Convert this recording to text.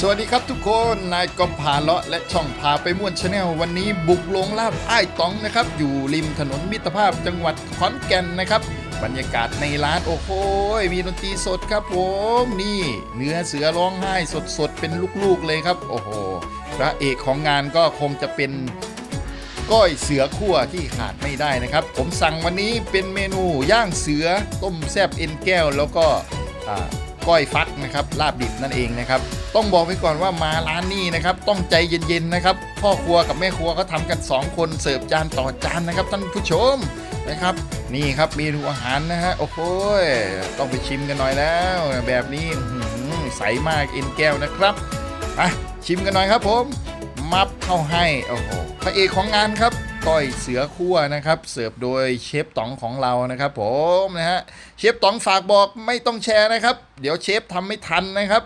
สวัสดีครับทุกคนนายกอมพาเลาะและช่องพาไปม่วนชาแนลวันนี้บุกลงลาบอ้ายตองนะครับ อยู่ริมถนนมิตรภาพจังหวัดขอนแก่นนะครับ บรรยากาศในร้านโอ้โหมีดนตรีสดครับผมนี่เนื้อเสือร้องไห้สดๆ เป็นลูกๆเลยครับ โอ้โหพระเอกของงานก็คงจะเป็นก้อยเสือคั่วที่ขาดไม่ได้นะครับ ผมสั่งวันนี้เป็นเมนูย่างเสือต้มแซบเอ็นแก้วแล้วก็อ่า ก้อยฟักนะครับลาบดิบนั่นเองนะครับต้องบอกไว้ก่อนว่ามาร้านนี้นะครับต้องใจเย็นๆนะครับพ่อครัวกับแม่ครัวเขาทำกัน 2 คนเสิร์ฟจานต่อจานนะครับท่านผู้ชมนะครับนี่ครับเมนูอาหารนะฮะโอ้โหต้องไปชิมกันหน่อยแล้ว แบบนี้ใสมากเอ็นแก้วนะครับอะชิมกันหน่อยครับผม มับเข้าให้โอ้โหพระเอกของงานครับ ก้อยเสือคั่วนะครับ เสิร์ฟโดยเชฟต๋องของเรานะครับ ผมนะฮะเชฟต๋องฝากบอกไม่ต้องแชร์นะครับ เดี๋ยวเชฟทำไม่ทันนะครับ